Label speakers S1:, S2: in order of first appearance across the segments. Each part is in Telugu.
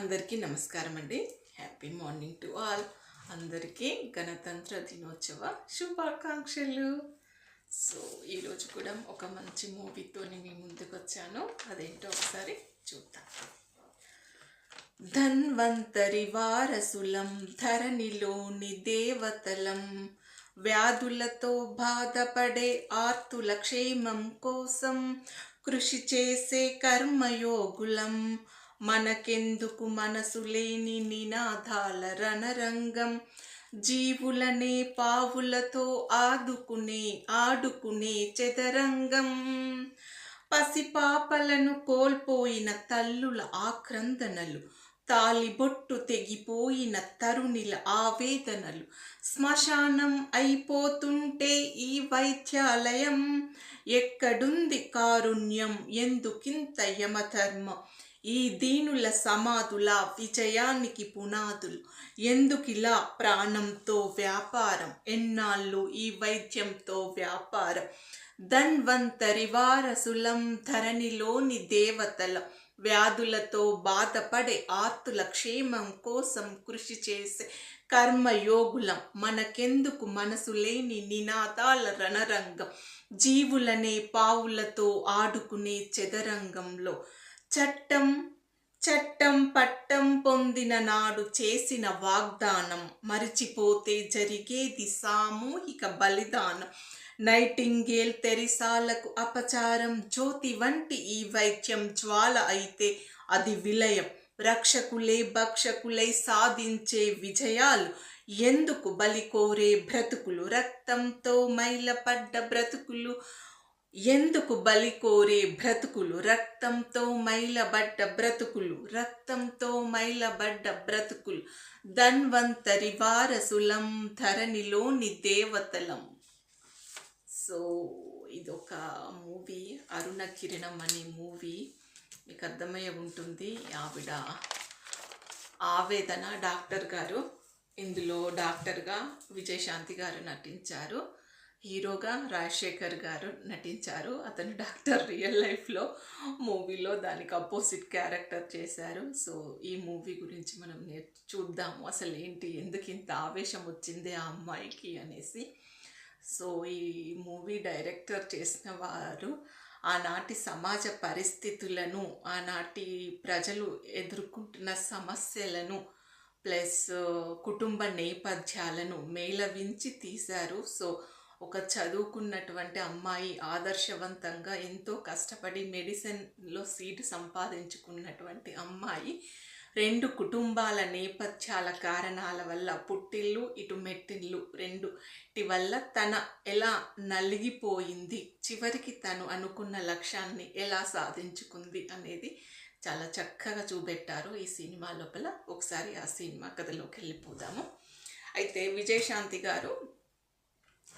S1: అందరికీ నమస్కారం అండి. హ్యాపీ మార్నింగ్ టు ఆల్ అందరికీ గణతంత్ర దినోత్సవ శుభాకాంక్షలు. సో ఈరోజు కూడా ఒక మంచి మూవీతో మీ ముందుకు వచ్చాను. అదేంటో ఒకసారి చూద్దాం. ధన్వంతరి వారసులం ధరణిలోని దేవతలం వ్యాధులతో బాధపడే ఆర్తుల క్షేమం కోసం కృషి చేసే కర్మయోగులం మనకెందుకు మనసు లేని నినాదాల రణరంగం? జీవులనే పావులతో ఆదుకునే ఆడుకునే చదరంగం. పసిపాపలను కోల్పోయిన తల్లుల ఆక్రందనలు తాలిబొట్టు తెగిపోయిన తరుణిల ఆవేదనలు. శ్మశానం అయిపోతుంటే ఈ వైద్యాలయం ఎక్కడుంది కారుణ్యం? ఎందుకింత యమధర్మం? ఈ దీనుల సమాధుల విజయానికి పునాదులు. ఎందుకిలా ప్రాణంతో వ్యాపారం? ఎన్నాళ్ళు ఈ వైద్యంతో వ్యాపారం? ధన్వంతరి వారసులం ధరణిలోని దేవతల వ్యాధులతో బాధపడే ఆర్తుల క్షేమం కోసం కృషి చేసే కర్మయోగులం. మనకెందుకు మనసు లేని నినాదాల రణరంగం? జీవులనే పావులతో ఆడుకునే చదరంగంలో చట్టం చట్టం పట్టం పొందిన నాడు చేసిన వాగ్దానం మరిచిపోతే జరిగేది సామూహిక బలిదానం. నైటింగేల్ తెరిసాలకు అపచారం జ్యోతి వంటి ఈ వైద్యం జ్వాల అయితే అది విలయం. రక్షకులే భక్షకులై సాధించే విజయాలు. ఎందుకు బలి కోరే బ్రతుకులు? రక్తంతో మైలపడ్డ బ్రతుకులు. ఎందుకు బలి కోరే బ్రతుకులు? రక్తంతో మైలబడ్డ బ్రతుకులు రక్తంతో మైలబడ్డ బ్రతుకులు ధన్వంతరి వారసులం ధరణిలోని దేవతలం. సో ఇదొక మూవీ అరుణ కిరణం అనే మూవీ. మీకు అర్థమయ్యే ఉంటుంది ఆవిడ ఆవేదన డాక్టర్ గారు. ఇందులో డాక్టర్గా విజయశాంతి గారు నటించారు. హీరోగా రాజశేఖర్ గారు నటించారు. అతను డాక్టర్ రియల్ లైఫ్లో మూవీలో దానికి అపోజిట్ క్యారెక్టర్ చేశారు. సో ఈ మూవీ గురించి మనం నేర్ చూద్దాము. అసలు ఏంటి? ఎందుకు ఇంత ఆవేశం వచ్చింది ఆ అమ్మాయికి అనేసి. సో ఈ మూవీ డైరెక్టర్ చేసిన వారు ఆనాటి సమాజ పరిస్థితులను ఆనాటి ప్రజలు ఎదుర్కొంటున్న సమస్యలను ప్లస్ కుటుంబ నేపథ్యాలను మేళవించి తీశారు. సో ఒక చదువుకున్నటువంటి అమ్మాయి ఆదర్శవంతంగా ఎంతో కష్టపడి మెడిసిన్లో సీటు సంపాదించుకున్నటువంటి అమ్మాయి రెండు కుటుంబాల నేపథ్యాల కారణాల వల్ల పుట్టిల్లు ఇటు మెట్టిల్లు రెండు వల్ల తన ఎలా నలిగిపోయింది చివరికి తను అనుకున్న లక్ష్యాన్ని ఎలా సాధించుకుంది అనేది చాలా చక్కగా చూపెట్టారు ఈ సినిమా లోపల. ఒకసారి ఆ సినిమా కథలోకి వెళ్ళిపోదాము. అయితే విజయశాంతి గారు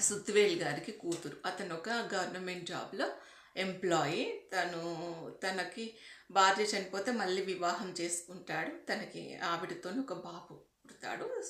S1: సుత్వేల్ గారికి కూతురు. అతను ఒక గవర్నమెంట్ జాబ్లో ఎంప్లాయీ. తను తనకి భార్య చనిపోతే మళ్ళీ వివాహం చేసుకుంటాడు. తనకి ఆవిడతో ఒక బాబు పుడతాడు.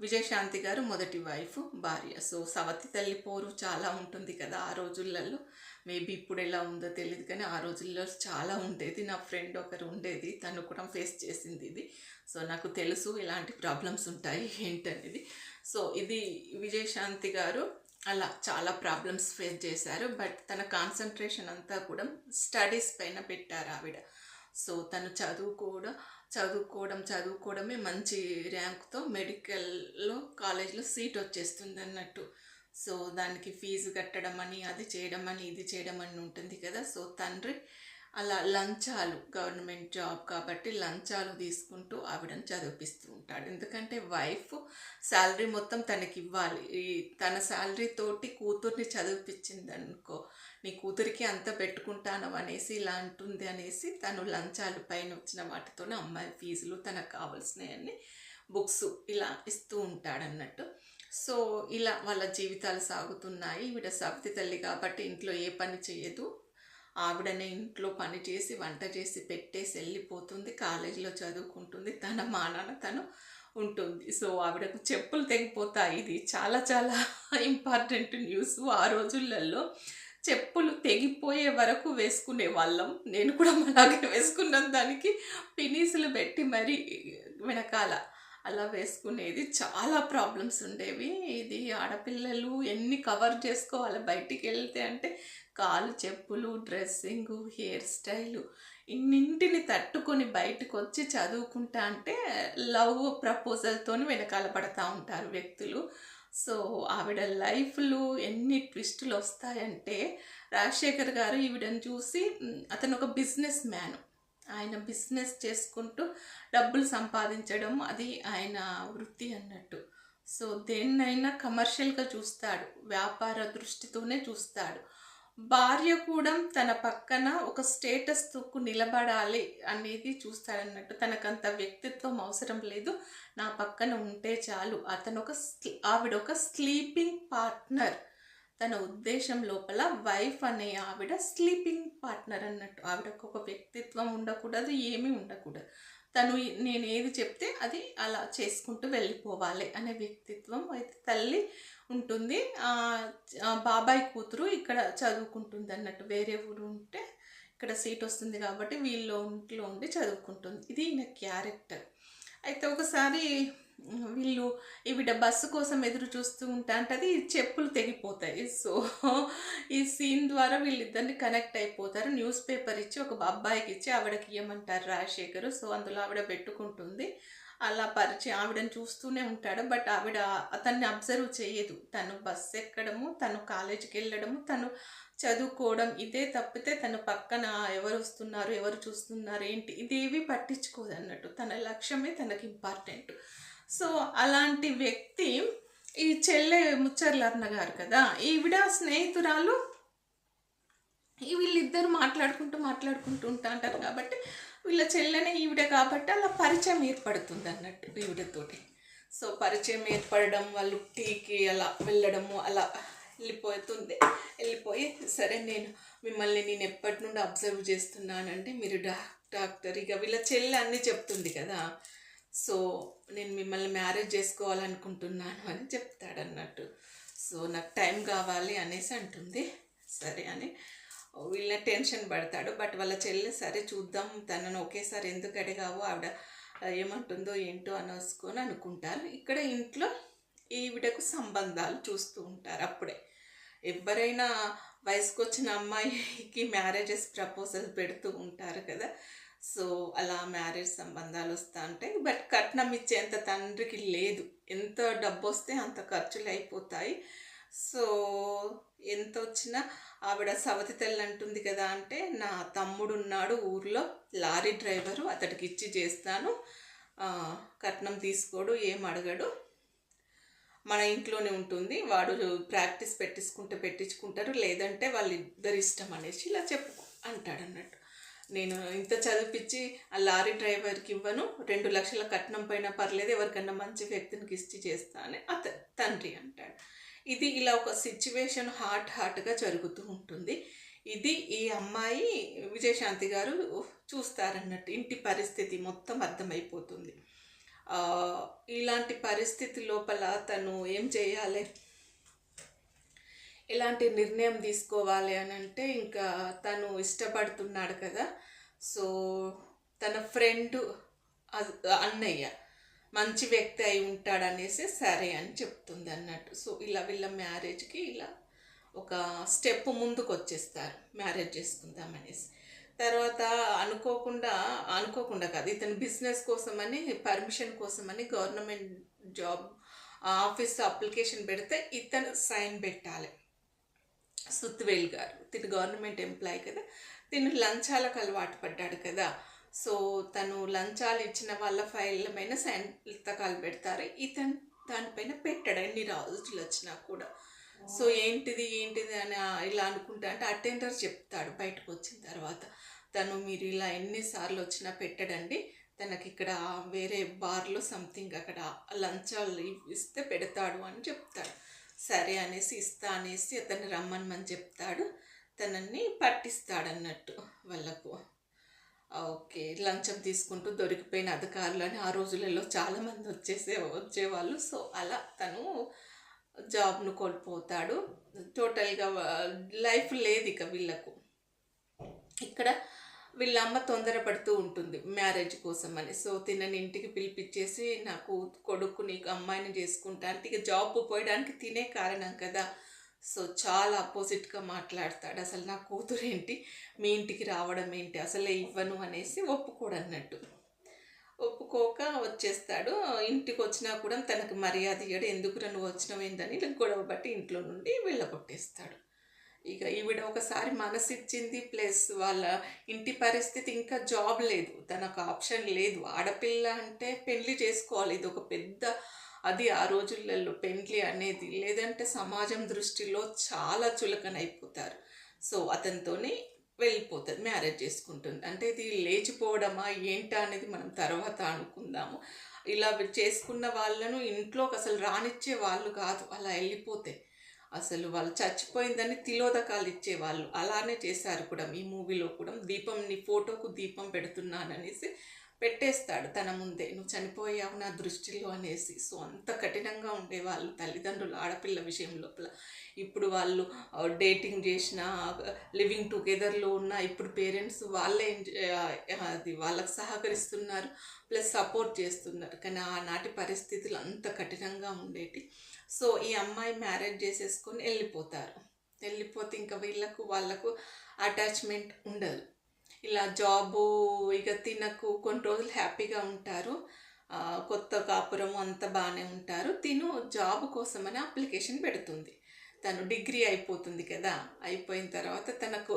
S1: విజయశాంతి గారు మొదటి వైఫ్ భార్య. సో సవతి తల్లి పోరు చాలా ఉంటుంది కదా ఆ రోజులలో. మేబీ ఇప్పుడు ఎలా ఉందో తెలియదు కానీ ఆ రోజుల్లో చాలా ఉండేది. నా ఫ్రెండ్ ఒకరు ఉండేది. తను కూడా ఫేస్ చేసింది ఇది. సో నాకు తెలుసు ఇలాంటి ప్రాబ్లమ్స్ ఉంటాయి ఏంటనేది. సో ఇది విజయశాంతి గారు అలా చాలా ప్రాబ్లమ్స్ ఫేస్ చేశారు. బట్ తన కాన్సన్ట్రేషన్ అంతా కూడా స్టడీస్ పైన పెట్టారు ఆవిడ. సో తను చదువుకోవడం చదువుకోవడం చదువుకోవడమే మంచి ర్యాంక్తో మెడికల్లో కాలేజ్లో సీట్ వచ్చేస్తుంది అన్నట్టు సో దానికి ఫీజు కట్టడం అని అది చేయడం అని ఇది చేయడం అని ఉంటుంది కదా. సో తండ్రి అలా లంచాలు గవర్నమెంట్ జాబ్ కాబట్టి లంచాలు తీసుకుంటూ ఆవిడని చదివిపిస్తూ ఉంటాడు. ఎందుకంటే వైఫ్ శాలరీ మొత్తం తనకి ఇవ్వాలి ఈ తన శాలరీ తోటి కూతుర్ని చదివిపించింది అనుకో నీ కూతురికి అంత పెట్టుకుంటాను అనేసి ఇలా అంటుంది అనేసి తను లంచాలు పైన వచ్చిన వాటితోనే అమ్మాయి ఫీజులు తనకు కావాల్సినవన్నీ బుక్స్ ఇలా ఇస్తూ ఉంటాడన్నట్టు. సో ఇలా వాళ్ళ జీవితాలు సాగుతున్నాయి. ఈవిడ సవతి తల్లి కాబట్టి ఇంట్లో ఏ పని చేయదు ఆవిడనే ఇంట్లో పని చేసి వంట చేసి పెట్టేసి వెళ్ళిపోతుంది. కాలేజీలో చదువుకుంటుంది. తన మానాన తను ఉంటుంది. సో ఆవిడకు చెప్పులు తెగిపోతాయి. ఇది చాలా చాలా ఇంపార్టెంట్ న్యూస్. ఆ రోజులలో చెప్పులు తెగిపోయే వరకు వేసుకునే వాళ్ళం. నేను కూడా అలాగే వేసుకున్నాను. దానికి పినీసులు పెట్టి మరి వెనకాల అలా వేసుకునేది. చాలా ప్రాబ్లమ్స్ ఉండేవి. ఇది ఆడపిల్లలు ఎన్ని కవర్ చేసుకోవాలి బయటికి వెళ్తే అంటే కాలు చెప్పులు డ్రెస్సింగు హెయిర్ స్టైలు ఇన్నింటిని తట్టుకొని బయటకు వచ్చి చదువుకుంటా అంటే లవ్ ప్రపోజల్తో వెనకాల పడతా ఉంటారు వ్యక్తులు. సో ఆవిడ లైఫ్లో ఎన్ని ట్విస్టులు వస్తాయంటే రాజశేఖర్ గారు ఈవిడని చూసి అతను ఒక బిజినెస్ మ్యాన్. ఆయన బిజినెస్ చేసుకుంటూ డబ్బులు సంపాదించడం అది ఆయన వృత్తి అన్నట్టు. సో దేన్నైనా కమర్షియల్గా చూస్తాడు వ్యాపార దృష్టితోనే చూస్తాడు. భార్య కూడా తన పక్కన ఒక స్టేటస్ స్టేటస్కు నిలబడాలి అనేది చూస్తాడన్నట్టు. తనకంత వ్యక్తిత్వం అవసరం లేదు నా పక్కన ఉంటే చాలు. అతను ఒక ఆవిడ ఒక స్లీపింగ్ పార్ట్నర్. తన ఉద్దేశం లోపల వైఫ్ అనే ఆవిడ స్లీపింగ్ పార్ట్నర్ అన్నట్టు. ఆవిడకు ఒక వ్యక్తిత్వం ఉండకూడదు ఏమీ ఉండకూడదు. తను నేను ఏది చెప్తే అది అలా చేసుకుంటూ వెళ్ళిపోవాలి అనే వ్యక్తిత్వం అయితే తల్లి ఉంటుంది. బాబాయ్ కూతురు ఇక్కడ చదువుకుంటుంది అన్నట్టు. వేరే ఊరు ఉంటే ఇక్కడ సీట్ వస్తుంది కాబట్టి వీళ్ళ ఇంట్లో ఉండి చదువుకుంటుంది. ఇది నా క్యారెక్టర్. అయితే ఒకసారి వీళ్ళు ఈవిడ బస్సు కోసం ఎదురు చూస్తూ ఉంటా అంటే అది చెప్పులు తెగిపోతాయి. సో ఈ సీన్ ద్వారా వీళ్ళిద్దరిని కనెక్ట్ అయిపోతారు. న్యూస్ పేపర్ ఇచ్చి ఒక అబ్బాయికి ఇచ్చి ఆవిడకి ఇవ్వమంటారు రాజశేఖర్. సో అందులో ఆవిడ పెట్టుకుంటుంది. అలా పరిచయం ఆవిడని చూస్తూనే ఉంటాడు. బట్ ఆవిడ అతన్ని అబ్జర్వ్ చేయదు. తను బస్సు ఎక్కడము తను కాలేజీకి వెళ్ళడము తను చదువుకోవడం ఇదే తప్పితే తన పక్కన ఎవరు వస్తున్నారు ఎవరు చూస్తున్నారు ఏంటి ఇదేవి పట్టించుకోదు అన్నట్టు తన లక్ష్యమే తనకి ఇంపార్టెంట్. సో అలాంటి వ్యక్తి ఈ చెల్లె ముచ్చర్లర్న గారు కదా ఈవిడ స్నేహితురాలు వీళ్ళిద్దరు మాట్లాడుకుంటూ మాట్లాడుకుంటూ ఉంటా అంటారు కాబట్టి వీళ్ళ చెల్లెనే ఈవిడ కాబట్టి అలా పరిచయం ఏర్పడుతుంది అన్నట్టు ఈవిడతోటి సో పరిచయం ఏర్పడడం వాళ్ళు టీకి అలా వెళ్ళడము అలా వెళ్ళిపోతుంది. వెళ్ళిపోయి సరే నేను మిమ్మల్ని నేను ఎప్పటి నుండి అబ్జర్వ్ చేస్తున్నానంటే మీరు డా డాక్టర్ ఇక వీళ్ళ చెల్లె అన్నీ చెప్తుంది కదా. సో నేను మిమ్మల్ని మ్యారేజ్ చేసుకోవాలనుకుంటున్నాను అని చెప్తాడు అన్నట్టు సో నాకు టైం కావాలి అనేసి అంటుంది. సరే అని వీళ్ళ టెన్షన్ పడతాడు. బట్ వాళ్ళ చెల్లె సరే చూద్దాం తనను ఒకేసారి ఎందుకు అడిగావో ఆవిడ ఏమంటుందో ఏంటో అనసుకొని అనుకుంటారు. ఇక్కడ ఇంట్లో ఈవిడకు సంబంధాలు చూస్తూ ఉంటారు అప్పుడే. ఎవరైనా వయసుకు వచ్చిన అమ్మాయికి మ్యారేజెస్ ప్రపోజల్ పెడుతూ ఉంటారు కదా. సో అలా మ్యారేజ్ సంబంధాలు వస్తూ ఉంటాయి. బట్ కట్నం ఇచ్చేంత తండ్రికి లేదు. ఎంత డబ్బు వస్తే అంత ఖర్చులు అయిపోతాయి. సో ఎంత వచ్చినా ఆవిడ సవతి తల్లి అంటుంది కదా అంటే నా తమ్ముడు ఉన్నాడు ఊర్లో లారీ డ్రైవరు అతడికి ఇచ్చి చేస్తాను. కట్నం తీసుకోడు ఏం అడగడు. మన ఇంట్లోనే ఉంటుంది. వాడు ప్రాక్టీస్ పెట్టించుకుంటే పెట్టించుకుంటారు. లేదంటే వాళ్ళిద్దరి ఇష్టం అనేసి ఇలా చెప్పు అంటాడు అన్నట్టు నేను ఇంత చదివిపించి ఆ లారీ డ్రైవర్కి ఇవ్వను. రెండు లక్షల కట్నం పైన పర్లేదు ఎవరికన్నా మంచి వ్యక్తినికి ఇచ్చి చేస్తా అని అత తండ్రి అంటాడు. ఇది ఇలా ఒక సిచ్యువేషన్ హార్ట్ హార్ట్గా జరుగుతూ ఉంటుంది. ఇది ఈ అమ్మాయి విజయశాంతి గారు చూస్తారన్నట్టు ఇంటి పరిస్థితి మొత్తం అర్థమైపోతుంది. ఇలాంటి పరిస్థితి లోపల తను ఏం చేయాలి? ఎలాంటి నిర్ణయం తీసుకోవాలి అని అంటే ఇంకా తను ఇష్టపడుతున్నాడు కదా. సో తన ఫ్రెండ్ అన్నయ్య మంచి వ్యక్తి అయి ఉంటాడనేసి సరే అని చెప్తుంది అన్నట్టు. సో ఇలా వీళ్ళ మ్యారేజ్కి ఇలా ఒక స్టెప్ ముందుకు వచ్చేస్తారు మ్యారేజ్ చేసుకుందామనేసి. తర్వాత అనుకోకుండా అనుకోకుండా కాదు ఇతను బిజినెస్ కోసమని పర్మిషన్ కోసమని గవర్నమెంట్ జాబ్ ఆఫీస్ అప్లికేషన్ పెడితే ఇతను సైన్ పెట్టాలి. సుత్వేల్ గారు. తిను గవర్నమెంట్ ఎంప్లాయ్ కదా. తిను లంచాలకు అలవాటు పడ్డాడు కదా. సో తను లంచాలు ఇచ్చిన వాళ్ళ ఫైళ్ళ పైన సంతకాలు పెడతారు. ఇతను దానిపైన పెట్టాడు ఎన్ని రోజులు వచ్చినా కూడా. సో ఏంటిది ఏంటిది అని ఇలా అనుకుంటా అంటే అటెండర్ చెప్తాడు బయటకు వచ్చిన తర్వాత. తను మీరు ఇలా ఎన్నిసార్లు వచ్చినా పెట్టడండి. తనకి ఇక్కడ వేరే బార్లో సంథింగ్ అక్కడ లంచాలు ఇస్తే పెడతాడు అని చెప్తాడు. సరే అనేసి ఇస్తా అనేసి అతన్ని రమ్మనమని చెప్తాడు. తనని పట్టిస్తాడు అన్నట్టు వాళ్ళకు ఓకే లంచం తీసుకుంటూ దొరికిపోయిన అధికారులు అని ఆ రోజులలో చాలామంది వచ్చేసే వచ్చేవాళ్ళు. సో అలా తను జాబ్ను కోల్పోతాడు. టోటల్గా లైఫ్ లేదు ఇక వీళ్ళకు. ఇక్కడ వీళ్ళ అమ్మ తొందరపడుతూ ఉంటుంది మ్యారేజ్ కోసం అని. సో తినని ఇంటికి పిలిపించేసి నాకు కొడుకు నీకు అమ్మాయిని చేసుకుంటా అంటే ఇక జాబ్ పోయడానికి తినే కారణం కదా. సో చాలా అపోజిట్గా మాట్లాడతాడు. అసలు నా కూతురు ఏంటి మీ ఇంటికి రావడం ఏంటి? అసలే ఇవ్వను అనేసి ఒప్పుకోడన్నట్టు. ఒప్పుకోక వచ్చేస్తాడు. ఇంటికి వచ్చినా కూడా తనకు మర్యాద ఇయ్యడు. ఎందుకు నువ్వు వచ్చినవేందని గొడవ బట్టి ఇంట్లో నుండి వెళ్ళగొట్టేస్తాడు. ఇక ఈవిడ ఒకసారి మనసు ఇచ్చింది ప్లస్ వాళ్ళ ఇంటి పరిస్థితి ఇంకా జాబ్ లేదు. తనకు ఆప్షన్ లేదు. ఆడపిల్ల అంటే పెళ్ళి చేసుకోవాలి. ఇది ఒక పెద్ద అది ఆ రోజులలో పెండ్లి అనేది లేదంటే సమాజం దృష్టిలో చాలా చులకనైపోతారు. సో అతనితోనే వెళ్ళిపోతుంది మ్యారేజ్ చేసుకుంటుంది. అంటే ఇది లేచిపోవడమా ఏంటా అనేది మనం తర్వాత అనుకుందాము. ఇలా చేసుకున్న వాళ్ళను ఇంట్లోకి అసలు రానిచ్చే వాళ్ళు కాదు. అలా వెళ్ళిపోతే అసలు వాళ్ళు చచ్చిపోయిందని తిలోదకాలు ఇచ్చేవాళ్ళు. అలానే చేశారు కూడా. ఈ మూవీలో కూడా దీపం నీ ఫోటోకు దీపం పెడుతున్నాననేసి పెట్టేస్తాడు తన ముందే. నువ్వు చనిపోయావు నా దృష్టిలో అనేసి. సో అంత కఠినంగా ఉండేవాళ్ళు తల్లిదండ్రులు ఆడపిల్ల విషయం లోపల. ఇప్పుడు వాళ్ళు డేటింగ్ చేసిన లివింగ్ టుగెదర్లో ఉన్న ఇప్పుడు పేరెంట్స్ వాళ్ళే అది వాళ్ళకి సహకరిస్తున్నారు ప్లస్ సపోర్ట్ చేస్తున్నారు. కానీ ఆనాటి పరిస్థితులు అంత కఠినంగా ఉండేటి సో ఈ అమ్మాయి మ్యారేజ్ చేసేసుకొని వెళ్ళిపోతారు. వెళ్ళిపోతే ఇంకా వీళ్ళకు వాళ్ళకు అటాచ్మెంట్ ఉండదు. ఇలా జాబు ఇక తినకు కొన్ని రోజులు హ్యాపీగా ఉంటారు. కొత్త కాపురం అంతా బాగానే ఉంటారు. తిను జాబ్ కోసమని అప్లికేషన్ పెడుతుంది. తను డిగ్రీ అయిపోతుంది కదా. అయిపోయిన తర్వాత తనకు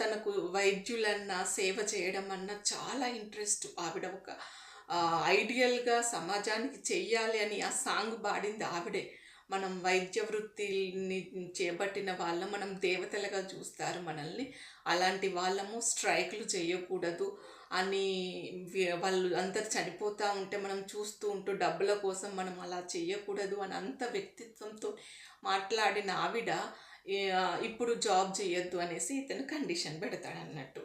S1: తనకు వైద్యులన్నా సేవ చేయడం అన్న చాలా ఇంట్రెస్ట్ ఆవిడ ఒక ఐడియల్గా సమాజానికి చెయ్యాలి అని ఆ సాంగ్ పాడింది ఆవిడే. మనం వైద్య వృత్తిని చేపట్టిన వాళ్ళ మనం దేవతలుగా చూస్తారు మనల్ని. అలాంటి వాళ్ళము స్ట్రైక్లు చేయకూడదు అని వాళ్ళు అందరు చనిపోతూ ఉంటే మనం చూస్తూ ఉంటూ డబ్బుల కోసం మనం అలా చేయకూడదు అని అంత వ్యక్తిత్వంతో మాట్లాడిన ఆవిడ ఇప్పుడు జాబ్ చేయొద్దు అనేసి ఇతను కండిషన్ పెడతాడు అన్నట్టు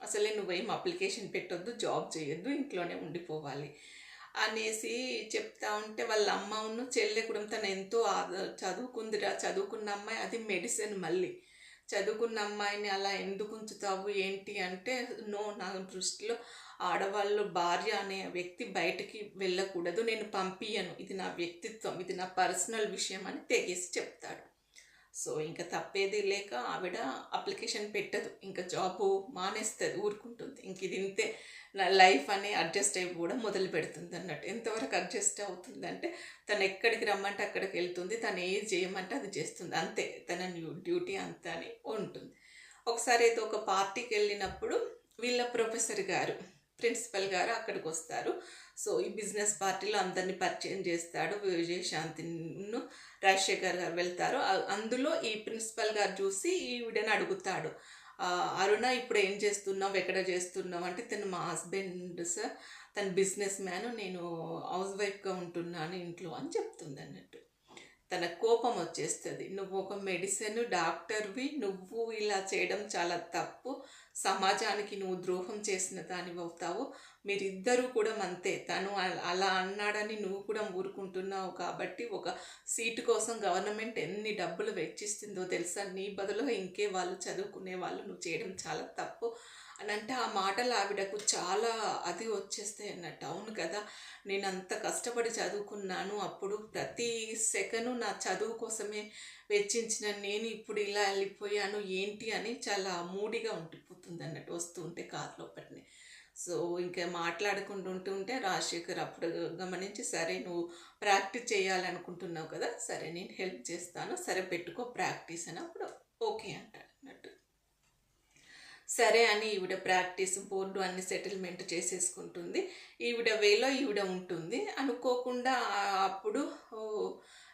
S1: అసలే నువ్వేం అప్లికేషన్ పెట్టొద్దు జాబ్ చేయొద్దు ఇంట్లోనే ఉండిపోవాలి అనేసి చెప్తా ఉంటే వాళ్ళ అమ్మను చెల్లె కూడా తను ఎంతో చదువుకుందిరా చదువుకున్న అమ్మాయి అది మెడిసిన్ మళ్ళీ. చదువుకున్న అమ్మాయిని అలా ఎందుకు ఉంచుతావు ఏంటి అంటే నో నా దృష్టిలో ఆడవాళ్ళు భార్య అనే వ్యక్తి బయటికి వెళ్ళకూడదు నేను పంపియను ఇది నా వ్యక్తిత్వం ఇది నా పర్సనల్ విషయం అని తెగేసి చెప్తాడు. సో ఇంకా తప్పేది లేక ఆవిడ అప్లికేషన్ పెట్టదు. ఇంకా జాబ్ మానేస్తుంది ఊరుకుంటుంది. ఇంక ఇది ఇంతే. నా లైఫ్ అని అడ్జస్ట్ కూడా మొదలు పెడుతుంది అన్నట్టు. ఎంతవరకు అడ్జస్ట్ అవుతుందంటే తను ఎక్కడికి రమ్మంటే అక్కడికి వెళ్తుంది. తను ఏది చేయమంటే అది చేస్తుంది. అంతే. తన డ్యూటీ అంతే అని ఉంటుంది. ఒకసారి అయితే ఒక పార్టీకి వెళ్ళినప్పుడు వీళ్ళ ప్రొఫెసర్ గారు ప్రిన్సిపల్ గారు అక్కడికి వస్తారు. సో ఈ బిజినెస్ పార్టీలో అందరినీ పరిచయం చేస్తాడు విజయశాంతిను రాజశేఖర్ గారు వెళ్తారు. అందులో ఈ ప్రిన్సిపల్ గారు చూసి ఈవిడని అడుగుతాడు. అరుణ ఇప్పుడు ఏం చేస్తున్నావు? ఎక్కడ చేస్తున్నావు? అంటే తను మా హస్బెండ్ సార్. తను బిజినెస్ మ్యాన్. నేను హౌస్ వైఫ్గా ఉంటున్నాను ఇంట్లో అని చెప్తుంది అన్నట్టు. తన కోపం వచ్చేస్తుంది. నువ్వు ఒక మెడిసిన్ డాక్టర్వి. నువ్వు ఇలా చేయడం చాలా తప్పు. సమాజానికి నువ్వు ద్రోహం చేసిన దానివి అవుతావు. మీరిద్దరూ కూడా అంతే. తను అలా అన్నాడని నువ్వు కూడా ఊరుకుంటున్నావు కాబట్టి ఒక సీటు కోసం గవర్నమెంట్ ఎన్ని డబ్బులు వెచ్చిస్తుందో తెలుసా? నీ బదులు ఇంకే వాళ్ళు చదువుకునే వాళ్ళు నువ్వు చేయడం చాలా తప్పు. అని అంటే ఆ మాటలు ఆవిడకు చాలా అది వచ్చేస్తాయి అన్నట్టు. అవును కదా నేను అంత కష్టపడి చదువుకున్నాను. అప్పుడు ప్రతి సెకను నా చదువు కోసమే వెచ్చించిన నేను ఇప్పుడు ఇలా వెళ్ళిపోయాను. ఏంటి అని చాలా మూడిగా ఉండిపోతుంది అన్నట్టు వస్తూ ఉంటే కారు లోపలిని సో ఇంకా మాట్లాడుకుంటూ ఉంటుంటే రాజశేఖర్ అప్పుడు గమనించి సరే నువ్వు ప్రాక్టీస్ చేయాలనుకుంటున్నావు కదా సరే నేను హెల్ప్ చేస్తాను సరే పెట్టుకో ప్రాక్టీస్ అని అప్పుడు ఓకే అంటాడు అన్నట్టు. సరే అని ఈవిడ ప్రాక్టీస్ బోర్డు అన్ని సెటిల్మెంట్ చేసేసుకుంటుంది. ఈవిడ వేలో ఈవిడ ఉంటుంది. అనుకోకుండా అప్పుడు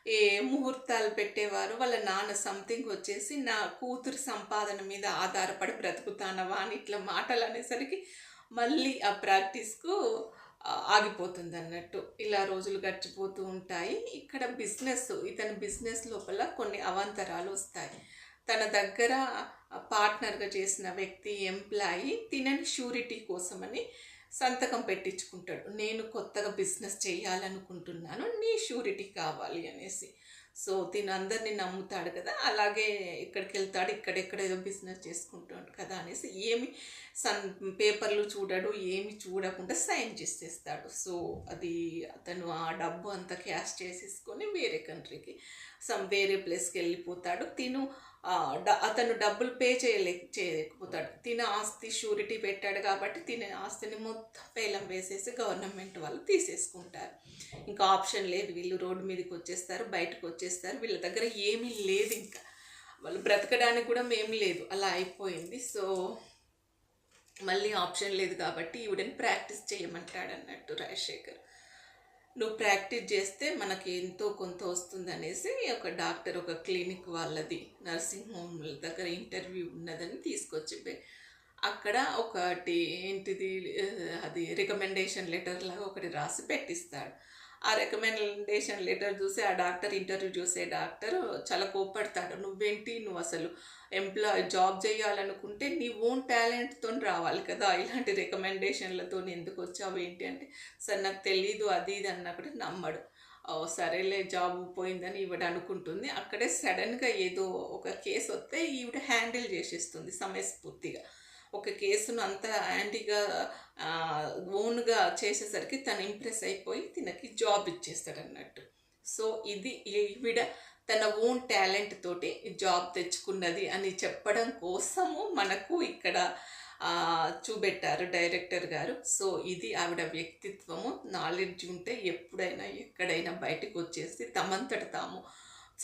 S1: ఏ ముహూర్తాలు పెట్టేవారు. వాళ్ళ నాన్న సంథింగ్ వచ్చేసి నా కూతురు సంపాదన మీద ఆధారపడి బ్రతుకుతానవా అని ఇట్లా మాటలు అనేసరికి మళ్ళీ ఆ ప్రాక్టీస్కు ఆగిపోతుంది అన్నట్టు ఇలా రోజులు గడిచిపోతూ ఉంటాయి. ఇక్కడ బిజినెస్ ఇతని బిజినెస్ లోపల కొన్ని అవాంతరాలు వస్తాయి. తన దగ్గర పార్ట్నర్గా చేసిన వ్యక్తి ఎంప్లాయీ తినని షూరిటీ కోసమని సంతకం పెట్టించుకుంటాడు. నేను కొత్తగా బిజినెస్ చేయాలనుకుంటున్నాను నీ షూరిటీ కావాలి అనేసి. సో తిను అందరినీ నమ్ముతాడు కదా అలాగే ఇక్కడికి వెళ్తాడు ఇక్కడెక్కడ ఏదో బిజినెస్ చేసుకుంటాడు కదా అనేసి ఏమి సన్ పేపర్లు చూడడు ఏమి చూడకుండా సైన్ చేసేస్తాడు. సో అది అతను ఆ డబ్బు అంతా క్యాష్ చేసేసుకొని వేరే కంట్రీకి సమ్ వేరే ప్లేస్కి వెళ్ళిపోతాడు. తిను అతను డబ్బులు పే చేయలే చేయకపోతాడు తిన ఆస్తి షూరిటీ పెట్టాడు కాబట్టి తిన ఆస్తిని మొత్తం పేలం వేసేసి గవర్నమెంట్ వాళ్ళు తీసేసుకుంటారు. ఇంకా ఆప్షన్ లేదు. వీళ్ళు రోడ్డు మీదకి వచ్చేస్తారు బయటకు వచ్చేస్తారు. వీళ్ళ దగ్గర ఏమీ లేదు ఇంకా. వాళ్ళు బ్రతకడానికి కూడా మేము లేదు. అలా అయిపోయింది. సో మళ్ళీ ఆప్షన్ లేదు కాబట్టి ఈవిడని ప్రాక్టీస్ చేయమంటాడు అన్నట్టు రాజశేఖర్. నువ్వు ప్రాక్టీస్ చేస్తే మనకి ఎంతో కొంత వస్తుంది అనేసి ఒక డాక్టర్ ఒక క్లినిక్ వాళ్ళది నర్సింగ్ హోమ్ దగ్గర ఇంటర్వ్యూ ఉన్నదని తీసుకొచ్చి అక్కడ ఒకటి ఏంటిది అది రికమెండేషన్ లెటర్ లాగా ఒకటి రాసి పెట్టిస్తాడు. ఆ రికమెండేషన్ లెటర్ చూసి ఆ డాక్టర్ ఇంటర్వ్యూ చూసే డాక్టర్ చాలా కోప్పడతాడు. నువ్వేంటి? నువ్వు అసలు ఎంప్లాయ్ జాబ్ చేయాలనుకుంటే నీ ఓన్ టాలెంట్తో రావాలి కదా. ఇలాంటి రికమెండేషన్లతో ఎందుకు వచ్చావు? ఏంటి? అంటే సార్ నాకు తెలీదు అది ఇది అన్నప్పుడు నమ్మడు. "ఓ, సరేలే జాబ్ పోయిందని ఈవిడ అనుకుంటుంది. అక్కడే సడన్గా ఏదో ఒక కేసు వస్తే ఈవిడ హ్యాండిల్ చేసేస్తుంది సమయస్ఫూర్తిగా. ఒక కేసును అంత యాంటీగా ఓన్గా చేసేసరికి తను ఇంప్రెస్ అయిపోయి తినకి జాబ్ ఇచ్చేస్తాడు అన్నట్టు సో ఇది ఈవిడ తన ఓన్ టాలెంట్ తోటి జాబ్ తెచ్చుకున్నది అని చెప్పడం కోసము మనకు ఇక్కడ చూపెట్టారు డైరెక్టర్ గారు. సో ఇది ఆవిడ వ్యక్తిత్వము. నాలెడ్జ్ ఉంటే ఎప్పుడైనా ఎక్కడైనా బయటకు వచ్చేసి తమంతట తాము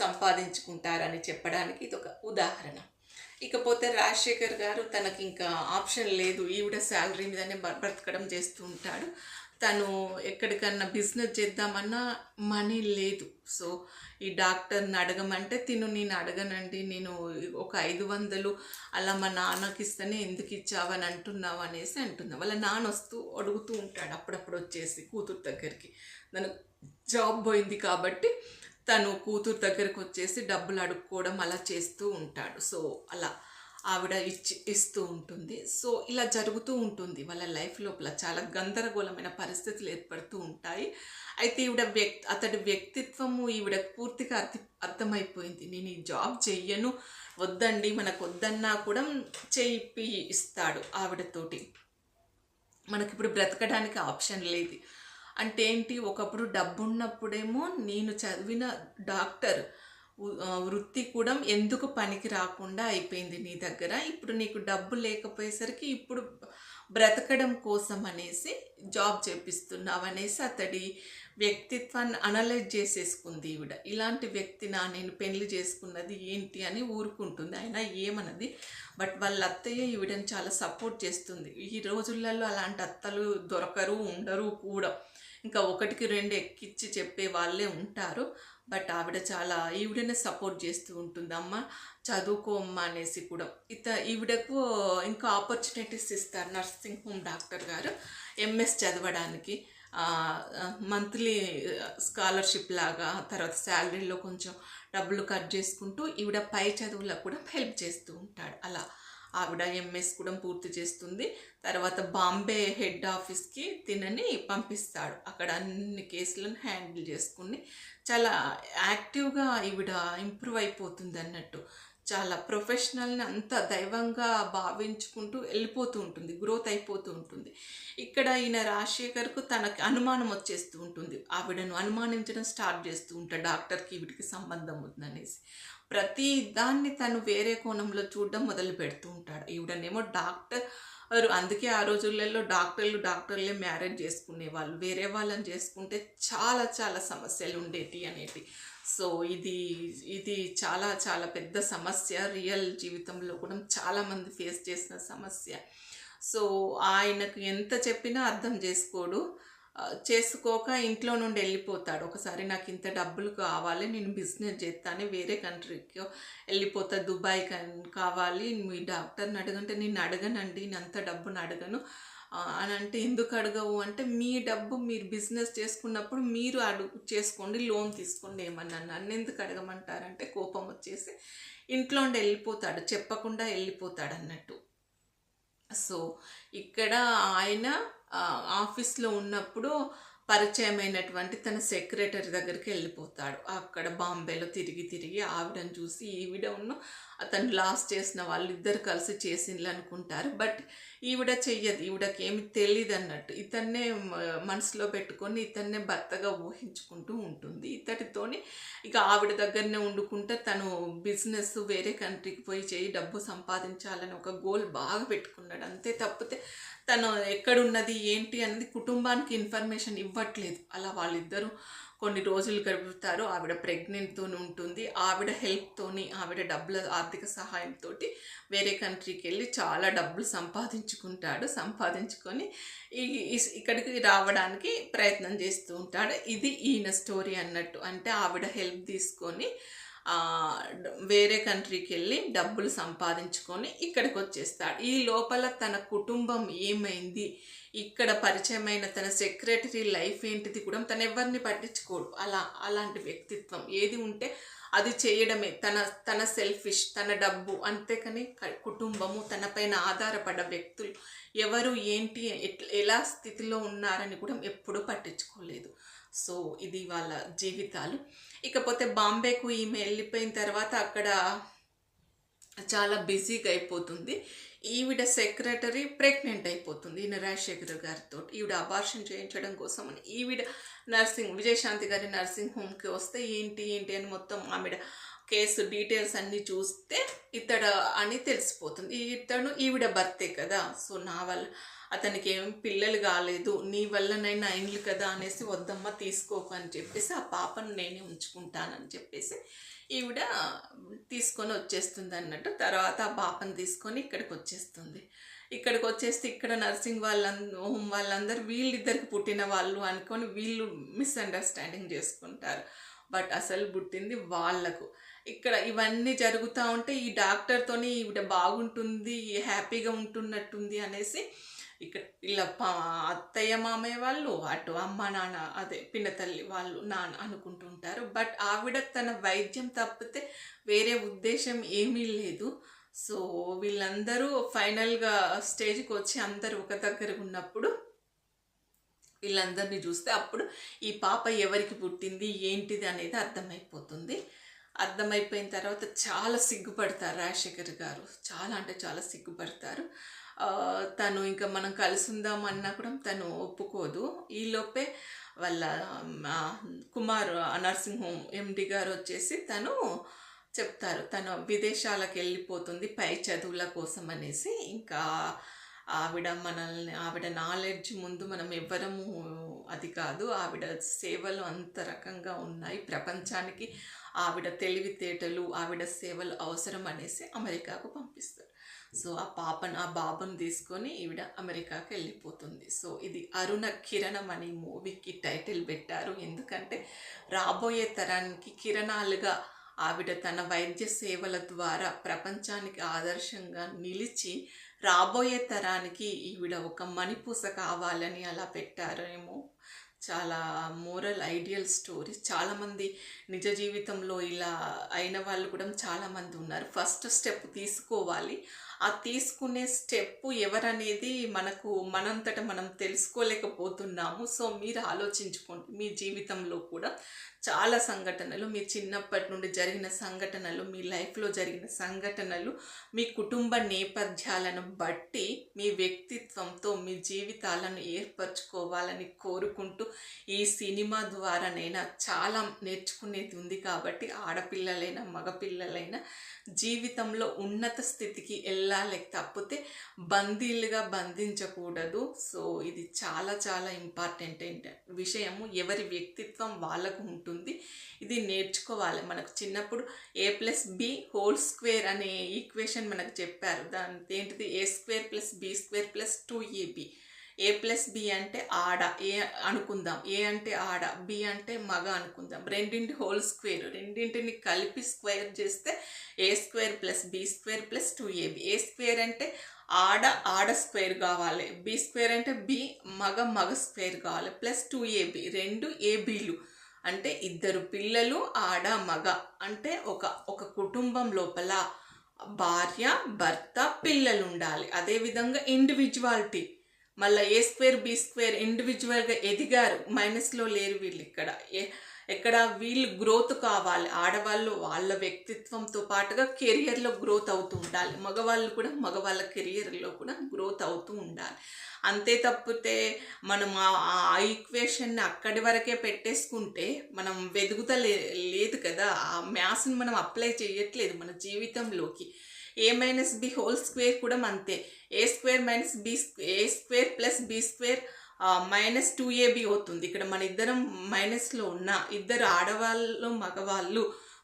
S1: సంపాదించుకుంటారని చెప్పడానికి ఇది ఒక ఉదాహరణ. ఇకపోతే రాజశేఖర్ గారు తనకి ఇంకా ఆప్షన్ లేదు. ఈవిడ శాలరీ మీదనే బ్రతకడం చేస్తూ ఉంటాడు. తను ఎక్కడికన్నా బిజినెస్ చేద్దామన్నా మనీ లేదు. సో ఈ డాక్టర్ని అడగమంటే తిను నేను అడగనండి. నేను ఒక ఐదు వందలు అలా మా నాన్నకి ఇస్తేనే ఎందుకు ఇచ్చావని అంటున్నావు అనేసి అంటున్నా వాళ్ళ నాన్న వస్తూ అడుగుతూ ఉంటాడు అప్పుడప్పుడు వచ్చేసి కూతురు దగ్గరికి. తను జాబ్ పోయింది కాబట్టి తను కూతురు దగ్గరకు వచ్చేసి డబ్బులు అడుక్కోవడం అలా చేస్తూ ఉంటాడు. సో అలా ఆవిడ ఇచ్చి ఇస్తూ ఉంటుంది. సో ఇలా జరుగుతూ ఉంటుంది. వాళ్ళ లైఫ్ లోపల చాలా గందరగోళమైన పరిస్థితులు ఏర్పడుతూ ఉంటాయి. అయితే ఈవిడ వ్యక్తి అతడి వ్యక్తిత్వము ఈవిడ పూర్తిగా అర్థ అర్థమైపోయింది. నేను ఈ జాబ్ చెయ్యను వద్దండి మనకు వద్దన్నా కూడా చేయిప్పి ఇస్తాడు ఆవిడతోటి. మనకి ఇప్పుడు బ్రతకడానికి ఆప్షన్ లేదు. అంటే ఏంటి ఒకప్పుడు డబ్బు ఉన్నప్పుడేమో నేను చదివిన డాక్టర్ వృత్తి కూడా ఎందుకు పనికి రాకుండా అయిపోయింది నీ దగ్గర? ఇప్పుడు నీకు డబ్బు లేకపోయేసరికి ఇప్పుడు బ్రతకడం కోసం అనేసి జాబ్ చేపిస్తున్నావు అనేసి అతడి వ్యక్తిత్వాన్ని అనలైజ్ చేసేసుకుంది ఈవిడ. ఇలాంటి వ్యక్తి నా నేను పెళ్ళి చేసుకున్నది ఏంటి అని ఊరుకుంటుంది. అయినా ఏమన్నది? బట్ వాళ్ళ అత్తయ్య ఈవిడని చాలా సపోర్ట్ చేస్తుంది. ఈ రోజులలో అలాంటి అత్తలు దొరకరు ఉండరు కూడా. ఇంకా ఒకటికి రెండు ఎక్కిచ్చి చెప్పే వాళ్ళే ఉంటారు. బట్ ఆవిడ చాలా ఈవిడనే సపోర్ట్ చేస్తూ ఉంటుంది. అమ్మ చదువుకో అమ్మ అనేసి కూడా. ఇత ఈవిడకు ఇంకా ఆపర్చునిటీస్ ఇస్తారు నర్సింగ్ హోమ్ డాక్టర్ గారు. ఎంఎస్ చదవడానికి మంత్లీ స్కాలర్షిప్ లాగా తర్వాత శాలరీలో కొంచెం డబ్బులు కట్ చేసుకుంటూ ఈవిడ పై చదువులకు కూడా హెల్ప్ చేస్తూ ఉంటాడు. అలా. ఆవిడ ఎంఎస్ కూడా పూర్తి చేస్తుంది. తర్వాత బాంబే హెడ్ ఆఫీస్కి తినని పంపిస్తాడు. అక్కడ అన్ని కేసులను హ్యాండిల్ చేసుకుని చాలా యాక్టివ్గా ఈవిడ ఇంప్రూవ్ అయిపోతుంది అన్నట్టు. చాలా ప్రొఫెషనల్ని అంత దైవంగా భావించుకుంటూ వెళ్ళిపోతూ ఉంటుంది. గ్రోత్ అయిపోతూ ఉంటుంది. ఇక్కడ ఈయన రాజశేఖర్కు తనకి అనుమానం వచ్చేస్తూ ఉంటుంది. ఆవిడను అనుమానించడం స్టార్ట్ చేస్తూ ఉంటాడు. డాక్టర్కి వీటికి సంబంధం ఉందనేసి. ప్రతి దాన్ని తను వేరే కోణంలో చూడడం మొదలు పెడుతూ ఉంటాడు. ఈవిడనేమో డాక్టర్ అందుకే ఆ రోజులలో డాక్టర్లు డాక్టర్లే మ్యారేజ్ చేసుకునే వాళ్ళు. వేరే వాళ్ళని చేసుకుంటే చాలా చాలా సమస్యలు ఉండేటి అనేటి. సో ఇది ఇది చాలా చాలా పెద్ద సమస్య. రియల్ జీవితంలో కూడా చాలామంది ఫేస్ చేసిన సమస్య. సో ఆయనకు ఎంత చెప్పినా అర్థం చేసుకోడు. చేసుకోక ఇంట్లో నుండి వెళ్ళిపోతాడు. ఒకసారి నాకు ఇంత డబ్బులు కావాలి నేను బిజినెస్ చేస్తాను వేరే కంట్రీకి వెళ్ళిపోతా దుబాయ్ కన్- కావాలి. మీ డాక్టర్ని అడగంటే నేను అడగనండి నేను అంత డబ్బును అడగను. అని అంటే ఎందుకు అడగవు? అంటే మీ డబ్బు మీరు బిజినెస్ చేసుకున్నప్పుడు మీరు అడుగు చేసుకోండి లోన్ తీసుకోండి ఏమన్నా నన్ను ఎందుకు అడగమంటారంటే కోపం వచ్చేసి ఇంట్లో నుండి వెళ్ళిపోతాడు చెప్పకుండా వెళ్ళిపోతాడు అన్నట్టు. సో ఇక్కడ ఆయన ఆఫీస్లో ఉన్నప్పుడు పరిచయమైనటువంటి తన సెక్రటరీ దగ్గరికి వెళ్ళిపోతాడు. అక్కడ బాంబేలో తిరిగి తిరిగి ఆవిడని చూసి ఈవిడ ఉన్న అతను లాస్ చేసిన వాళ్ళు ఇద్దరు కలిసి చేసిండ్లు అనుకుంటారు. బట్ ఈవిడ చెయ్యదు. ఈవిడకి ఏమి తెలియదు అన్నట్టు. ఇతన్నే మనసులో పెట్టుకొని ఇతన్నే భర్తగా ఊహించుకుంటూ ఉంటుంది. ఇతడితోని ఇక ఆవిడ దగ్గరనే ఉండుకుంటే తను బిజినెస్ వేరే కంట్రీకి పోయి చేయి డబ్బు సంపాదించాలని ఒక గోల్ బాగా పెట్టుకున్నాడు. అంతే తప్పితే తను ఎక్కడున్నది ఏంటి అనేది కుటుంబానికి ఇన్ఫర్మేషన్ ఇవ్వట్లేదు. అలా వాళ్ళిద్దరూ కొన్ని రోజులు గడుపుతారు. ఆవిడ ప్రెగ్నెంట్తో ఉంటుంది. ఆవిడ హెల్ప్తోని ఆవిడ డబ్బుల ఆర్థిక సహాయంతో వేరే కంట్రీకి వెళ్ళి చాలా డబ్బులు సంపాదించుకుంటాడు. సంపాదించుకొని ఇక్కడికి రావడానికి ప్రయత్నం చేస్తూ ఉంటాడు. ఇది ఈయన స్టోరీ అన్నట్టు. అంటే ఆవిడ హెల్ప్ తీసుకొని వేరే కంట్రీకి వెళ్ళి డబ్బులు సంపాదించుకొని ఇక్కడికి వచ్చేస్తాడు ఈ లోపల తన కుటుంబం ఏమైంది? ఇక్కడ పరిచయమైన తన సెక్రటరీ లైఫ్ ఏంటిది కూడా తను ఎవరిని పట్టించుకోడు. అలా అలాంటి వ్యక్తిత్వం ఏది ఉంటే అది చేయడమే. తన తన సెల్ఫిష్ తన డబ్బు. అంతేకాని కుటుంబము తన పైన ఆధారపడ్డ వ్యక్తులు ఎవరు ఏంటి ఎలా స్థితిలో ఉన్నారని కూడా ఎప్పుడూ పట్టించుకోలేదు. సో ఇది వాళ్ళ జీవితాలు. ఇకపోతే బాంబేకు ఈమె వెళ్ళిపోయిన తర్వాత అక్కడ చాలా బిజీగా అయిపోతుంది ఈవిడ సెక్రటరీ ప్రెగ్నెంట్ అయిపోతుంది ఈయన రాజశేఖర్ గారితో ఈవిడ అబార్షన్ చేయించడం కోసమని. ఈవిడ నర్సింగ్ విజయశాంతి గారి నర్సింగ్ హోమ్కి వస్తే ఏంటి ఏంటి అని మొత్తం ఆవిడ కేసు డీటెయిల్స్ అన్నీ చూస్తే ఇతడు అని తెలిసిపోతుంది. ఇతను ఈవిడ భర్తే కదా సో నా వల్ల అతనికి ఏం పిల్లలు కాలేదు నీ వల్లనైనా అయింది కదా అనేసి వద్దమ్మ తీసుకోకు అని చెప్పేసి ఆ పాపను నేనే ఉంచుకుంటానని చెప్పేసి ఈవిడ తీసుకొని వచ్చేస్తుంది అన్నట్టు తర్వాత ఆ పాపను తీసుకొని ఇక్కడికి వచ్చేస్తుంది. ఇక్కడికి వచ్చేస్తే ఇక్కడ నర్సింగ్ వాళ్ళందరూ హోమ్ వాళ్ళందరూ వీళ్ళిద్దరికి పుట్టిన వాళ్ళు అనుకొని వీళ్ళు మిస్అండర్స్టాండింగ్ చేసుకుంటారు. బట్ అసలు పుట్టింది వాళ్ళకు. ఇక్కడ ఇవన్నీ జరుగుతూ ఉంటే ఈ డాక్టర్తోని ఈవిడ బాగుంటుంది హ్యాపీగా ఉంటున్నట్టుంది అనేసి ఇక్కడ ఇలా పా అత్తయ్య మామయ్య వాళ్ళు అటు అమ్మ నాన్న అదే పిన్నతల్లి వాళ్ళు నాన్న అనుకుంటుంటారు. బట్ ఆవిడ తన వైద్యం తప్పితే వేరే ఉద్దేశం ఏమీ లేదు. సో వీళ్ళందరూ ఫైనల్గా స్టేజ్కి వచ్చి అందరూ ఒక దగ్గర ఉన్నప్పుడు వీళ్ళందరినీ చూస్తే అప్పుడు ఈ పాప ఎవరికి పుట్టింది ఏంటిది అనేది అర్థమైపోతుంది. అర్థమైపోయిన తర్వాత చాలా సిగ్గుపడతారు రాజశేఖర్ గారు. చాలా అంటే చాలా సిగ్గుపడతారు. తను ఇంకా మనం కలుసుందాం అన్నా కూడా తను ఒప్పుకోదు. ఈలోపే వాళ్ళ కుమార్ నర్సింగ్ హోమ్ ఎండి గారు వచ్చేసి తను చెప్తారు. తను విదేశాలకు వెళ్ళిపోతుంది పై చదువుల కోసం అనేసి. ఇంకా ఆవిడ మనల్ని ఆవిడ నాలెడ్జ్ ముందు మనం ఎవ్వరము అది కాదు. ఆవిడ సేవలు అంత రకంగా ఉన్నాయి. ప్రపంచానికి ఆవిడ తెలివితేటలు ఆవిడ సేవలు అవసరం అనేసి అమెరికాకు పంపిస్తారు. సో ఆ పాపను ఆ బాబుని తీసుకొని ఈవిడ అమెరికాకి వెళ్ళిపోతుంది. సో ఇది అరుణ కిరణం అనే మూవీకి టైటిల్ పెట్టారు. ఎందుకంటే రాబోయే తరానికి కిరణాలుగా ఆవిడ తన వైద్య సేవల ద్వారా ప్రపంచానికి ఆదర్శంగా నిలిచి రాబోయే తరానికి ఈవిడ ఒక మణిపూస కావాలని అలా పెట్టారేమో. చాలా మోరల్ ఐడియల్ స్టోరీస్ చాలామంది నిజ జీవితంలో ఇలా అయిన వాళ్ళు కూడా చాలామంది ఉన్నారు. ఫస్ట్ స్టెప్ తీసుకోవాలి. ఆ తీసుకునే స్టెప్ ఎవరనేది మనకు మనంతట మనం తెలుసుకోలేకపోతున్నాము. సో మీరు ఆలోచించుకోండి. మీ జీవితంలో కూడా చాలా సంఘటనలు మీ చిన్నప్పటి నుండి జరిగిన సంఘటనలు మీ లైఫ్లో జరిగిన సంఘటనలు మీ కుటుంబ నేపథ్యాలను బట్టి మీ వ్యక్తిత్వంతో మీ జీవితాలను ఏర్పరచుకోవాలని కోరుకుంటూ ఈ సినిమా ద్వారానైనా చాలా నేర్చుకునేది ఉంది కాబట్టి ఆడపిల్లలైనా మగపిల్లలైనా జీవితంలో ఉన్నత స్థితికి వెళ్ళాలి తప్పితే బందీలుగా బంధించకూడదు. సో ఇది చాలా చాలా ఇంపార్టెంట్ ఏంటంటే విషయము. ఎవరి వ్యక్తిత్వం వాళ్ళకు ఉంటుంది. ఇది నేర్చుకోవాలి. మనకు చిన్నప్పుడు A plus B whole square అనే ఈక్వేషన్ మనకు చెప్పారు. దాని ఏంటిది? A square plus B square plus two AB A plus B అంటే ఆడ ఏ అనుకుందాం ఏ అంటే ఆడ బి అంటే మగ అనుకుందాం. రెండింటి హోల్ స్క్వేర్. రెండింటిని కలిపి స్క్వేర్ చేస్తే A square plus B square plus two AB A square అంటే ఆడ ఆడ స్క్వేర్ కావాలి. బి స్క్వేర్ అంటే బి మగ మగ స్క్వేర్ కావాలి. ప్లస్ టూ ఏబి రెండు ఏబీలు అంటే ఇద్దరు పిల్లలు ఆడ మగ. అంటే ఒక ఒక కుటుంబం లోపల భార్య భర్త పిల్లలు ఉండాలి. అదేవిధంగా ఇండివిజువాలిటీ మళ్ళీ ఏ స్క్వేర్ బి స్క్వేర్ ఇండివిజువల్గా ఎదిగారు. మైనస్లో లేరు వీళ్ళు ఇక్కడ. ఏ ఎక్కడ వీళ్ళు గ్రోత్ కావాలి. ఆడవాళ్ళు వాళ్ళ వ్యక్తిత్వంతో పాటుగా కెరియర్లో గ్రోత్ అవుతూ ఉండాలి. మగవాళ్ళు కూడా మగవాళ్ళ కెరియర్లో కూడా గ్రోత్ అవుతూ ఉండాలి. అంతే తప్పితే మనం ఆ ఈక్వేషన్ని అక్కడి వరకే పెట్టేసుకుంటే మనం వెదుగుత లేదు కదా. ఆ మ్యాథ్స్ని మనం అప్లై చేయట్లేదు మన జీవితంలోకి. A minus B whole square కూడా అంతే A square minus B A square plus B square minus two AB అవుతుంది. ఇక్కడ మన ఇద్దరం మైనస్లో ఉన్న ఇద్దరు ఆడవాళ్ళు మగవాళ్ళు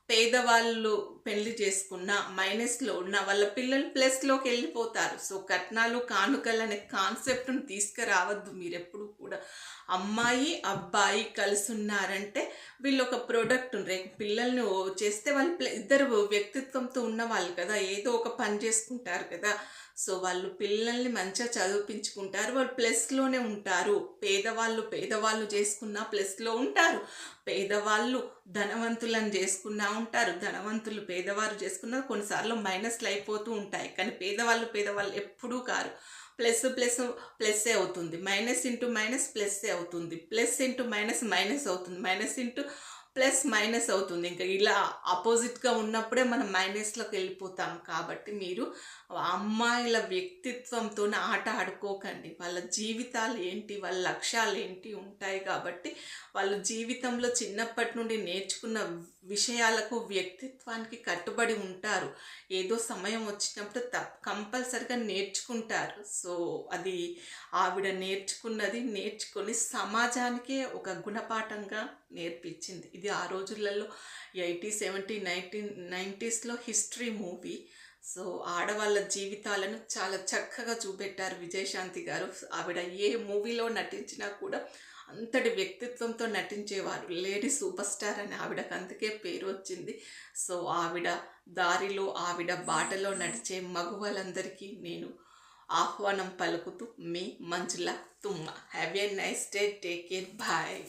S1: పేదవాళ్ళు పెళ్ళి చేసుకున్న మైనస్లో ఉన్న వాళ్ళ పిల్లలు ప్లస్లోకి వెళ్ళిపోతారు. సో కట్నాలు కానుకలు అనే కాన్సెప్ట్ను తీసుకురావద్దు. మీరు ఎప్పుడు కూడా అమ్మాయి అబ్బాయి కలిసి ఉన్నారంటే వీళ్ళు ఒక ప్రోడక్ట్ రేపు పిల్లల్ని చేస్తే వాళ్ళు ఇద్దరు వ్యక్తిత్వంతో ఉన్న వాళ్ళు కదా ఏదో ఒక పని చేసుకుంటారు కదా. సో వాళ్ళు పిల్లల్ని మంచిగా చదివించుకుంటారు వాళ్ళు ప్లస్లోనే ఉంటారు. పేదవాళ్ళు పేదవాళ్ళు చేసుకున్న ప్లస్లో ఉంటారు. పేదవాళ్ళు ధనవంతులను చేసుకున్నా ఉంటారు. ధనవంతులు పేదవారు చేసుకున్న కొన్నిసార్లు మైనస్లు అయిపోతూ ఉంటాయి. కానీ పేదవాళ్ళు పేదవాళ్ళు ఎప్పుడూ కారు. ప్లస్ ప్లస్ ప్లస్సే అవుతుంది. మైనస్ ఇంటూ మైనస్ ప్లస్సే అవుతుంది. ప్లస్ ఇంటూ మైనస్ మైనస్ అవుతుంది. మైనస్ ఇంటూ ప్లస్ మైనస్ అవుతుంది. ఇంకా ఇలా ఆపోజిట్గా ఉన్నప్పుడే మనం మైనస్లోకి వెళ్ళిపోతాం. కాబట్టి మీరు అమ్మాయిల వ్యక్తిత్వంతో ఆట ఆడుకోకండి. వాళ్ళ జీవితాలు ఏంటి? వాళ్ళ లక్ష్యాలు ఏంటి? ఉంటాయి కాబట్టి వాళ్ళు జీవితంలో చిన్నప్పటి నుండి నేర్చుకున్న విషయాలకు వ్యక్తిత్వానికి కట్టుబడి ఉంటారు. ఏదో సమయం వచ్చినప్పుడు తప్ కంపల్సరిగా నేర్చుకుంటారు. సో అది ఆవిడ నేర్చుకున్నది నేర్చుకొని సమాజానికే ఒక గుణపాఠంగా నేర్పించింది. ఇది ఆ రోజులలో ఎయిటీ సెవెంటీ నైన్టీన్ నైంటీస్లో హిస్టరీ మూవీ. సో ఆడవాళ్ళ జీవితాలను చాలా చక్కగా చూపెట్టారు విజయశాంతి గారు. ఆవిడ ఏ మూవీలో నటించినా కూడా అంతటి వ్యక్తిత్వంతో నటించేవారు. లేడీ సూపర్ స్టార్ అని ఆవిడకు అందుకే పేరు వచ్చింది. సో ఆవిడ దారిలో ఆవిడ బాటలో నడిచే మగువలందరికీ నేను ఆహ్వానం పలుకుతూ మీ Manjula Thumma. Have a nice day. Take care. Bye.